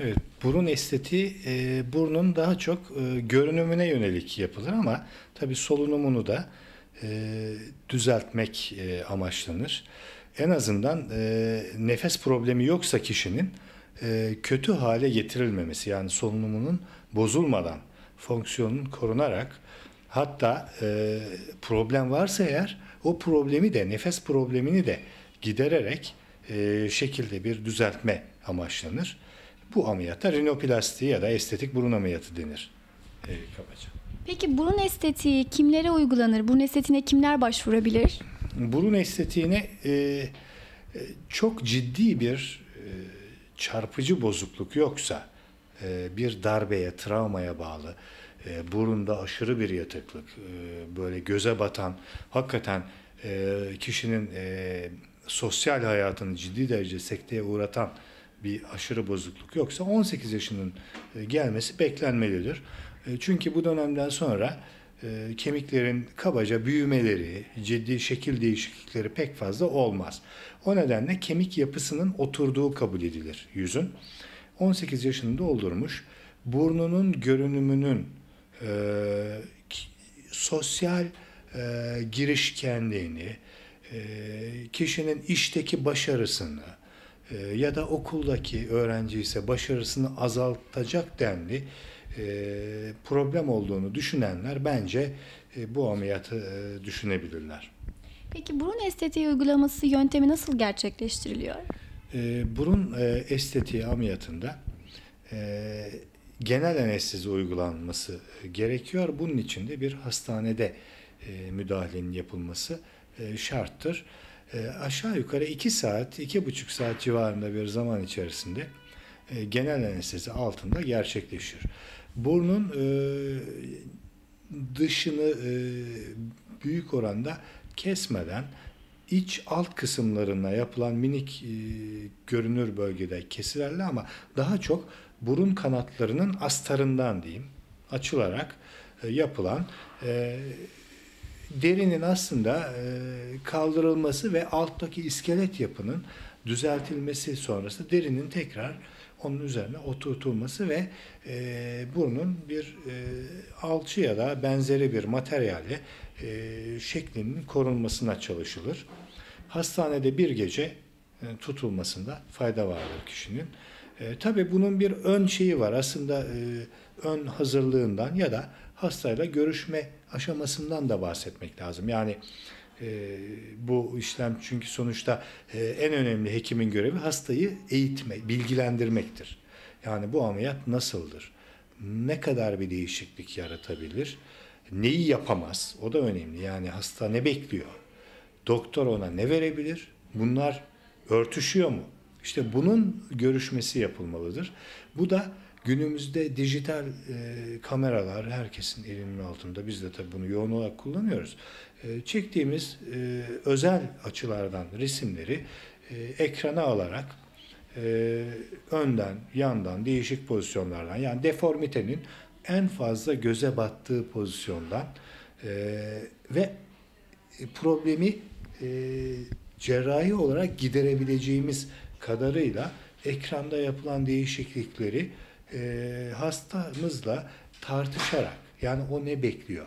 Evet, burun estetiği e, burnun daha çok e, görünümüne yönelik yapılır ama tabii solunumunu da e, düzeltmek e, amaçlanır. En azından e, nefes problemi yoksa kişinin e, kötü hale getirilmemesi yani solunumunun bozulmadan fonksiyonun korunarak hatta e, problem varsa eğer o problemi de nefes problemini de gidererek e, şekilde bir düzeltme amaçlanır. Bu ameliyata rinoplasti ya da estetik burun ameliyatı denir. E, kabaca. Peki burun estetiği kimlere uygulanır? Burun estetiğine kimler başvurabilir? Burun estetiğine e, e, çok ciddi bir e, çarpıcı bozukluk yoksa, e, bir darbeye, travmaya bağlı, e, burunda aşırı bir yatıklık, e, böyle göze batan, hakikaten e, kişinin e, sosyal hayatını ciddi derece sekteye uğratan bir aşırı bozukluk yoksa 18 yaşının e, gelmesi beklenmelidir. E, Çünkü bu dönemden sonra e, kemiklerin kabaca büyümeleri, ciddi şekil değişiklikleri pek fazla olmaz. O nedenle kemik yapısının oturduğu kabul edilir yüzün. 18 yaşını doldurmuş, burnunun görünümünün e, sosyal e, girişkenliğini, e, kişinin işteki başarısını e, ya da okuldaki öğrenci ise başarısını azaltacak denli e, problem olduğunu düşünenler bence e, bu ameliyatı e, düşünebilirler. Peki burun estetiği uygulaması yöntemi nasıl gerçekleştiriliyor? E, burun e, estetiği ameliyatında e, genel anestezi uygulanması gerekiyor. Bunun için de bir hastanede e, müdahalenin yapılması e, şarttır. E, aşağı yukarı 2 saat, 2,5 saat civarında bir zaman içerisinde e, genel anestezi altında gerçekleşir. Burnun e, dışını e, büyük oranda kesmeden iç alt kısımlarına yapılan minik e, görünür bölgede kesilerle ama daha çok burun kanatlarının astarından diyeyim açılarak e, yapılan e, derinin aslında e, kaldırılması ve alttaki iskelet yapının düzeltilmesi sonrası derinin tekrar onun üzerine oturtulması ve e, burnun bir e, alçı ya da benzeri bir materyalle e, şeklinin korunmasına çalışılır. Hastanede bir gece e, tutulmasında fayda vardır kişinin. E, tabii bunun bir ön şeyi var. Aslında e, ön hazırlığından ya da hastayla görüşme aşamasından da bahsetmek lazım. Yani e, bu işlem çünkü sonuçta e, en önemli hekimin görevi hastayı eğitme, bilgilendirmektir. Yani bu ameliyat nasıldır? Ne kadar bir değişiklik yaratabilir? Neyi yapamaz? O da önemli. Yani hasta ne bekliyor? Doktor ona ne verebilir? Bunlar örtüşüyor mu? İşte bunun görüşmesi yapılmalıdır. Bu da günümüzde dijital e, kameralar herkesin elinin altında. Biz de tabii bunu yoğun olarak kullanıyoruz. E, çektiğimiz e, özel açılardan resimleri e, ekrana alarak e, önden, yandan, değişik pozisyonlardan yani deformitenin en fazla göze battığı pozisyondan e, ve problemi e, cerrahi olarak giderebileceğimiz kadarıyla ekranda yapılan değişiklikleri e, hastamızla tartışarak yani o ne bekliyor?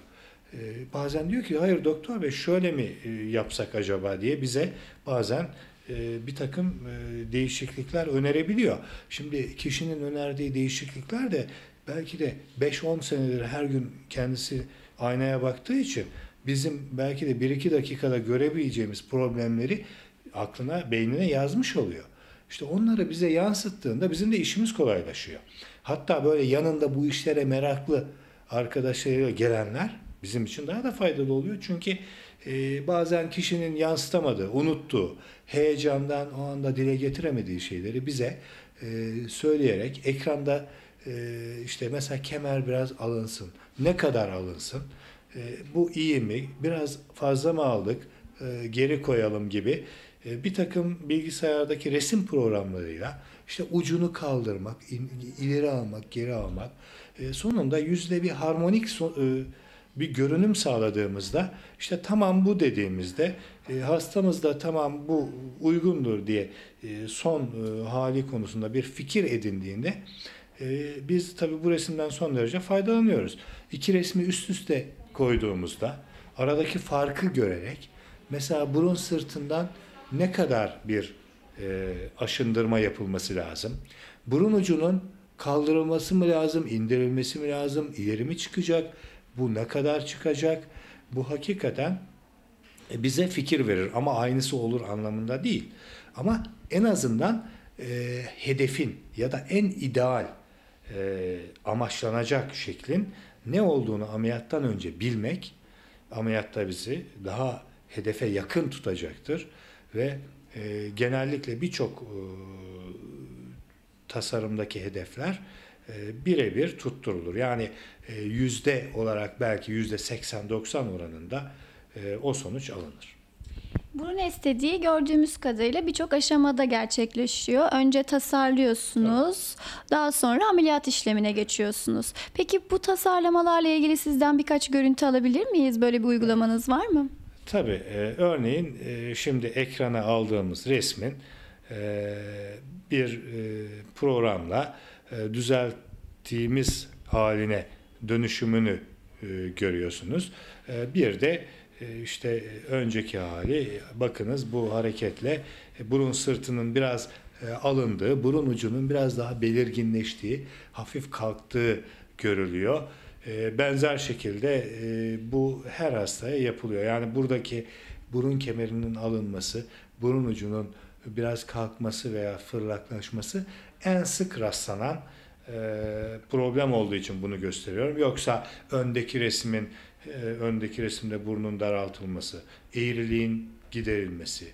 E, bazen diyor ki hayır doktor bey şöyle mi e, yapsak acaba diye bize bazen e, bir takım e, değişiklikler önerebiliyor. Şimdi kişinin önerdiği değişiklikler de belki de 5-10 senedir her gün kendisi aynaya baktığı için bizim belki de 1-2 dakikada görebileceğimiz problemleri aklına, beynine yazmış oluyor. İşte onları bize yansıttığında bizim de işimiz kolaylaşıyor. Hatta böyle yanında bu işlere meraklı arkadaşlarıyla gelenler bizim için daha da faydalı oluyor. Çünkü e, bazen kişinin yansıtamadığı, unuttuğu, heyecandan o anda dile getiremediği şeyleri bize e, söyleyerek ekranda e, işte mesela kemer biraz alınsın, ne kadar alınsın, e, bu iyi mi, biraz fazla mı aldık, e, geri koyalım gibi bir takım bilgisayardaki resim programlarıyla işte ucunu kaldırmak, ileri almak, geri almak, e, sonunda yüzde bir harmonik e, bir görünüm sağladığımızda işte tamam bu dediğimizde e, hastamız da tamam bu uygundur diye son hali konusunda bir fikir edindiğinde biz tabi bu resimden son derece faydalanıyoruz. İki resmi üst üste koyduğumuzda aradaki farkı görerek mesela burun sırtından ne kadar bir e, aşındırma yapılması lazım? Burun ucunun kaldırılması mı lazım, indirilmesi mi lazım, ileri mi çıkacak, bu ne kadar çıkacak? Bu hakikaten e, bize fikir verir ama aynısı olur anlamında değil. Ama en azından e, hedefin ya da en ideal e, amaçlanacak şeklin ne olduğunu ameliyattan önce bilmek ameliyatta bizi daha hedefe yakın tutacaktır ve e, genellikle birçok e, tasarımdaki hedefler e, birebir tutturulur. Yani e, yüzde olarak belki yüzde 80-90 oranında e, o sonuç alınır. Burun estetiği gördüğümüz kadarıyla birçok aşamada gerçekleşiyor. Önce tasarlıyorsunuz, daha sonra ameliyat işlemine geçiyorsunuz. Peki bu tasarlamalarla ilgili sizden birkaç görüntü alabilir miyiz? Böyle bir uygulamanız var mı? Tabii. E, örneğin e, şimdi ekrana aldığımız resmin e, bir e, programla e, düzelttiğimiz haline dönüşümünü e, görüyorsunuz. E, bir de e, işte önceki hali bakınız bu hareketle e, burun sırtının biraz e, alındığı, burun ucunun biraz daha belirginleştiği, hafif kalktığı görülüyor. Benzer şekilde bu her hastaya yapılıyor. Yani buradaki burun kemerinin alınması, burun ucunun biraz kalkması veya fırlaklaşması en sık rastlanan problem olduğu için bunu gösteriyorum. Yoksa öndeki resmin e, öndeki resimde burnun daraltılması, eğriliğin giderilmesi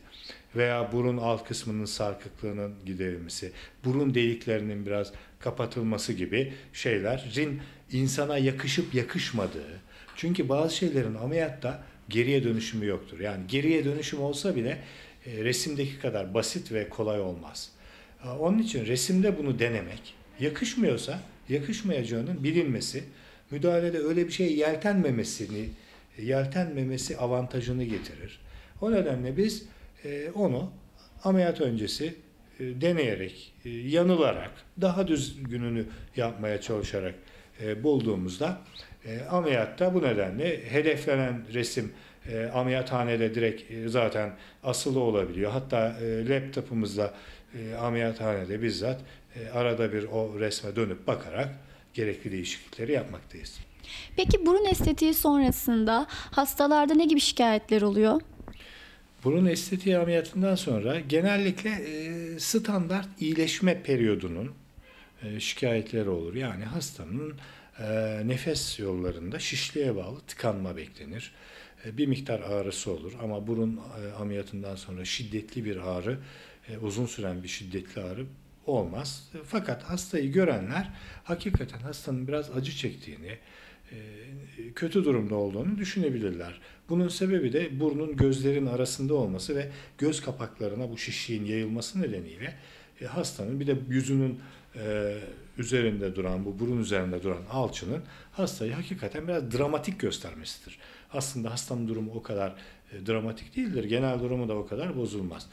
veya burun alt kısmının sarkıklığının giderilmesi, burun deliklerinin biraz kapatılması gibi şeylerin insana yakışıp yakışmadığı. Çünkü bazı şeylerin ameliyatta geriye dönüşümü yoktur. Yani geriye dönüşüm olsa bile e, resimdeki kadar basit ve kolay olmaz. Onun için resimde bunu denemek, yakışmıyorsa yakışmayacağının bilinmesi, müdahalede öyle bir şey yeltenmemesini, yeltenmemesi avantajını getirir. O nedenle biz e, onu ameliyat öncesi e, deneyerek, e, yanılarak, daha düzgününü yapmaya çalışarak bulduğumuzda ameliyatta bu nedenle hedeflenen resim ameliyathanede direkt zaten asılı olabiliyor. Hatta laptopumuzda ameliyathanede bizzat arada bir o resme dönüp bakarak gerekli değişiklikleri yapmaktayız. Peki burun estetiği sonrasında hastalarda ne gibi şikayetler oluyor? Burun estetiği ameliyatından sonra genellikle e, standart iyileşme periyodunun e, şikayetleri olur. Yani hastanın e, nefes yollarında şişliğe bağlı tıkanma beklenir. Bir miktar ağrısı olur ama burun ameliyatından sonra şiddetli bir ağrı, uzun süren bir şiddetli ağrı olmaz. Fakat hastayı görenler hakikaten hastanın biraz acı çektiğini, e, kötü durumda olduğunu düşünebilirler. Bunun sebebi de burnun gözlerin arasında olması ve göz kapaklarına bu şişliğin yayılması nedeniyle e, hastanın bir de yüzünün e, üzerinde duran, bu burun üzerinde duran alçının hastayı hakikaten biraz dramatik göstermesidir. Aslında hastanın durumu o kadar dramatik değildir. Genel durumu da o kadar bozulmaz.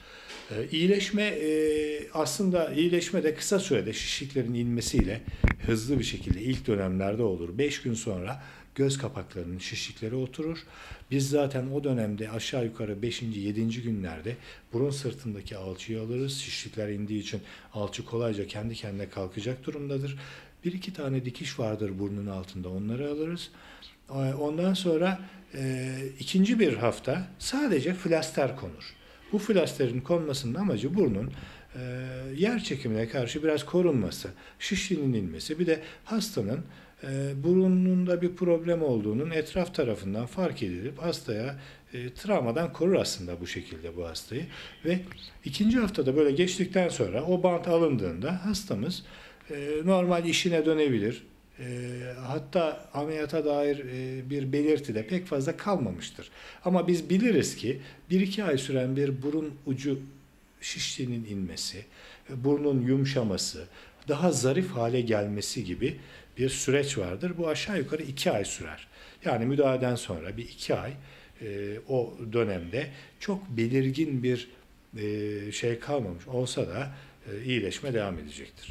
E, iyileşme e, aslında iyileşme de kısa sürede şişliklerin inmesiyle hızlı bir şekilde ilk dönemlerde olur. 5 gün sonra göz kapaklarının şişlikleri oturur. Biz zaten o dönemde aşağı yukarı 5. 7. günlerde burun sırtındaki alçıyı alırız. Şişlikler indiği için alçı kolayca kendi kendine kalkacak durumdadır. Bir iki tane dikiş vardır burnun altında onları alırız. E, ondan sonra e, ikinci bir hafta sadece flaster konur. Bu flasterin konmasının amacı burnun e, yer çekimine karşı biraz korunması, şişliğinin inmesi, bir de hastanın e, burnunda bir problem olduğunun etraf tarafından fark edilip hastaya e, travmadan korur aslında bu şekilde bu hastayı. Ve ikinci haftada böyle geçtikten sonra o bant alındığında hastamız e, normal işine dönebilir, e, hatta ameliyata dair e, bir belirti de pek fazla kalmamıştır. Ama biz biliriz ki bir iki ay süren bir burun ucu şişliğinin inmesi, burnun yumuşaması, daha zarif hale gelmesi gibi bir süreç vardır. Bu aşağı yukarı iki ay sürer. Yani müdahaleden sonra bir iki ay e, o dönemde çok belirgin bir e, şey kalmamış olsa da e, iyileşme devam edecektir.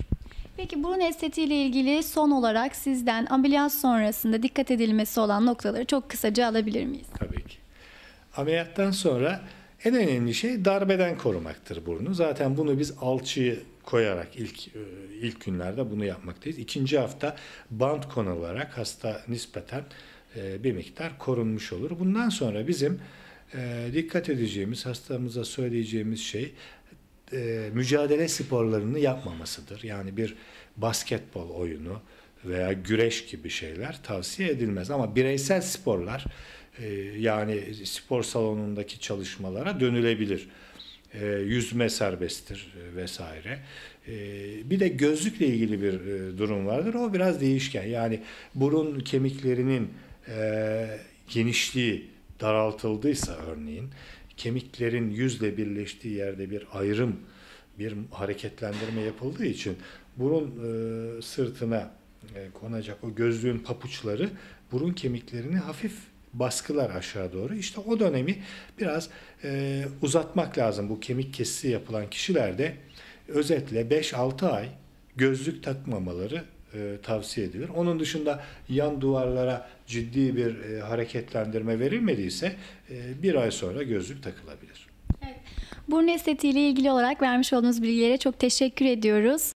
Peki burun estetiği ile ilgili son olarak sizden ameliyat sonrasında dikkat edilmesi olan noktaları çok kısaca alabilir miyiz? Tabii ki. Ameliyattan sonra en önemli şey darbeden korumaktır burnu. Zaten bunu biz alçıyı koyarak ilk e, ilk günlerde bunu yapmaktayız. İkinci hafta bant konularak hasta nispeten e, bir miktar korunmuş olur. Bundan sonra bizim e, dikkat edeceğimiz, hastamıza söyleyeceğimiz şey e, mücadele sporlarını yapmamasıdır. Yani bir basketbol oyunu veya güreş gibi şeyler tavsiye edilmez. Ama bireysel sporlar e, yani spor salonundaki çalışmalara dönülebilir. E, yüzme serbesttir vesaire. E, bir de gözlükle ilgili bir e, durum vardır. O biraz değişken. Yani burun kemiklerinin e, genişliği daraltıldıysa örneğin kemiklerin yüzle birleştiği yerde bir ayrım, bir hareketlendirme yapıldığı için burun e, sırtına e, konacak o gözlüğün papuçları burun kemiklerini hafif baskılar aşağı doğru. İşte o dönemi biraz e, uzatmak lazım. Bu kemik kesisi yapılan kişilerde özetle 5-6 ay gözlük takmamaları e, tavsiye edilir. Onun dışında yan duvarlara ciddi bir e, hareketlendirme verilmediyse e, bir ay sonra gözlük takılabilir. Burun estetiği ile ilgili olarak vermiş olduğunuz bilgilere çok teşekkür ediyoruz.